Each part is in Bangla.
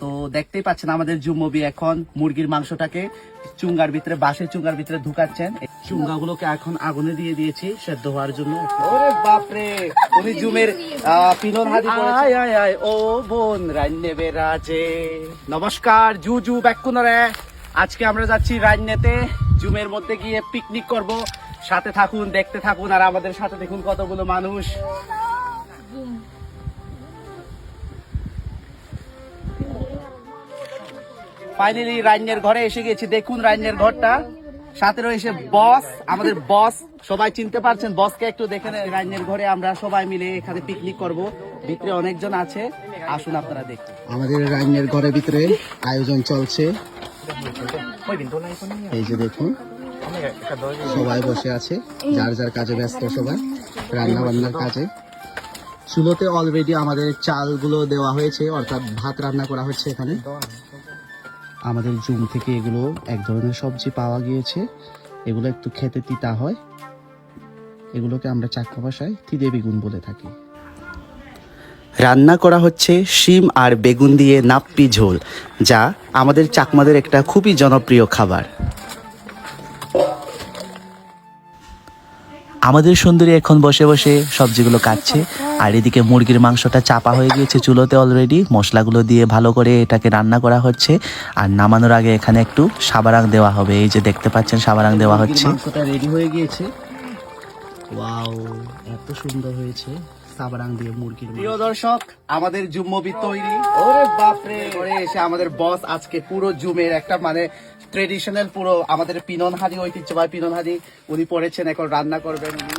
তো দেখতেই পাচ্ছেন আমাদের জুম্মবি এখন মুরগির মাংসটাকে চুঙ্গার ভিতরে, বাঁশের চুঙ্গার ভিতরে ঢুকাচ্ছেন। চুঙ্গাগুলোকে এখন আগুনে দিয়ে দিয়েছি সেদ্ধ হওয়ার জন্য। ওরে বাপরে! উনি জুমের পিলন আয় আয় আয়, ও বোন রান্নে বেরাজে নমস্কার, জু জু ব্যাকুনরে আজকে আমরা যাচ্ছি রান্নেতে জুমের মধ্যে গিয়ে পিকনিক করব। সাথে থাকুন, দেখতে থাকুন, আর আমাদের সাথে দেখুন কতগুলো মানুষ। ফাইনালি রাইনের ঘরে এসে গেছি। দেখুন রাইনের ঘরটা। সাথে রয়েছে বস, আমাদের বস। সবাই চিনতে পারছেন, বসকে একটু দেখে নেন। রান্নের ঘরে আমরা সবাই মিলে এখানে পিকনিক করব। ভিতরে অনেকজন আছে। আসুন আপনারা দেখুন। আমাদের রাইনের ঘরের ভিতরে আয়োজন চলছে। এই যে দেখুন, সবাই বসে আছে। যার যার কাজে ব্যস্ত সবাই রান্না বান্নার কাজে। চুলোতে অলরেডি আমাদের চালগুলো দেওয়া হয়েছে, অর্থাৎ ভাত রান্না করা হচ্ছে এখানে। আমাদের জুম থেকে এগুলো এক ধরনের সবজি পাওয়া গিয়েছে। এগুলো একটু খেতে তিতা হয়। এগুলোকে আমরা চাকমা ভাষায় তিদে বেগুন বলে থাকি। রান্না করা হচ্ছে শিম আর বেগুন দিয়ে নাপ্পি ঝোল, যা আমাদের চাকমাদের একটা খুবই জনপ্রিয় খাবার। আমাদের সুন্দরী এখন বসে বসে সবজিগুলো কাটছে। আর এদিকে মুরগির মাংসটা চাপা হয়ে গিয়েছে চুলোতে অলরেডি মশলাগুলো দিয়ে ভালো করে এটাকে রান্না করা হচ্ছে। আর নামানোর আগে এখানে একটু সাবারাং দেওয়া হবে। এই যে দেখতে পাচ্ছেন সাবারাং দেওয়া হচ্ছে। রেডি হয়ে গিয়েছে। এত সুন্দর হয়েছে। সাবারাং দিয়ে মুরগির প্রিয় দর্শক আমাদের জুম্মবি তৈরি। ওরে বাপরে। করে এসে আমাদের বস আজকে পুরো জুমের একটা মানে ট্রেডিশনাল পুরো আমাদের পিনন হাদি ঐতিহ্যবাহী পিননহাদি উনি পড়েছেন এখন রান্না করবেন উনি।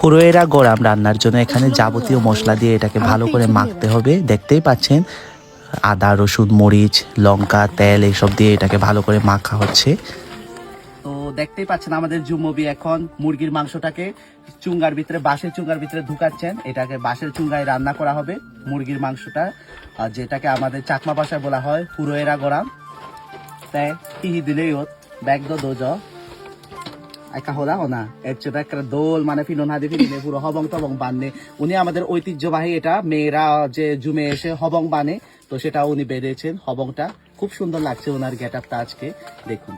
হুরোয়েরা গরম রান্নার জন্য এখানে যাবতীয় মশলা দিয়ে এটাকে ভালো করে মাখতে হবে। দেখতেই পাচ্ছেন আদা রসুন মরিচ লঙ্কা তেল এইসব দিয়ে এটাকে ভালো করে মাখা হচ্ছে। দেখতেই পাচ্ছেন আমাদের জুম্মবি এখন মুরগির মাংসটাকে চুঙ্গার ভিতরে, বাঁশের চুঙ্গার ভিতরে ঢুকাচ্ছেন। এটাকে বাঁশের চুঙ্গায় রান্না করা হবে মুরগির মাংসটা যেটাকে আমাদের চাকমা ভাষায় বলা হয় হুরোয়েরা গরাম তাই হিহি দিলেই হোত ব্যাগ দো দোজ একা হলা হনা এর চেয়ে একটা দোল মানে ফিনন হাদি ফিনে পুরো হবং তবং বানে। উনি আমাদের ঐতিহ্যবাহী এটা, মেয়েরা যে জুমে এসে হবং বানে, তো সেটা উনি বেরিয়েছেন হবংটা। খুব সুন্দর লাগছে ওনার গেট আপটা আজকে, দেখুন।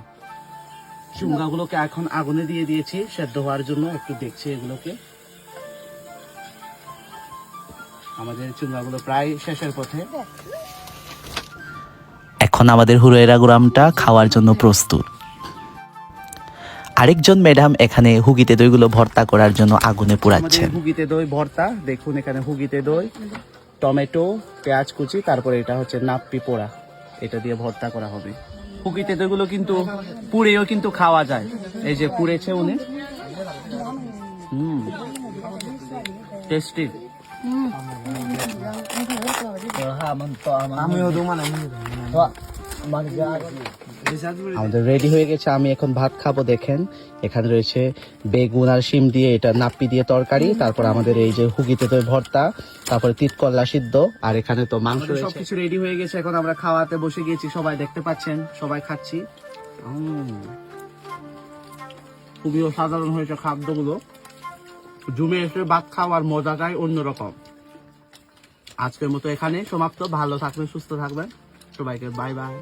চুঙ্গাগুলোকে এখন আগুনে দিয়ে দিয়েছি সেদ্ধ হওয়ার জন্য একটু দেখছি এগুলোকে। আমাদের চুঙ্গাগুলো প্রায় শেষের পথে। এখন আমাদের হুরোয়েরা গ্রামটা খাওয়ার জন্য প্রস্তুত। আরেকজন ম্যাডাম এখানে হুগিতে দইগুলো ভর্তা করার জন্য আগুনে পোড়াচ্ছেন। হুগিতে দই ভর্তা দেখুন এখানে হুগিতে দই টমেটো পেঁয়াজ কুচি তারপরে এটা হচ্ছে নাপ্পি পোড়া। এটা দিয়ে ভর্তা করা হবে। হুগিতে এগুলো কিন্তু পুড়েও কিন্তু খাওয়া যায়। এই যে পুড়েছে উনি। হুম। টেস্টি আমাদের রেডি হয়ে গেছে আমি এখন ভাত খাব দেখেন। এখানে রয়েছে বেগুন আর শিম দিয়ে এটা নাপ্পি দিয়ে তরকারি তারপর আমাদের এই যে হুগিতে তো ভর্তা তারপরে তিতকল্লা সিদ্ধ আর এখানে তো মাংস সবকিছু রেডি হয়ে গেছে এখন আমরা খাওয়াতে বসে গিয়েছি সবাই দেখতে পাচ্ছেন সবাই খাচ্ছি। খুবই অসাধারণ হয়েছে খাদ্যগুলো। জুমে এসে ভাত খাওয়ার মজাটাই অন্যরকম। আজকের মতো এখানে সমাপ্ত ভালো থাকবেন সুস্থ থাকবেন। সবাইকে বাই বাই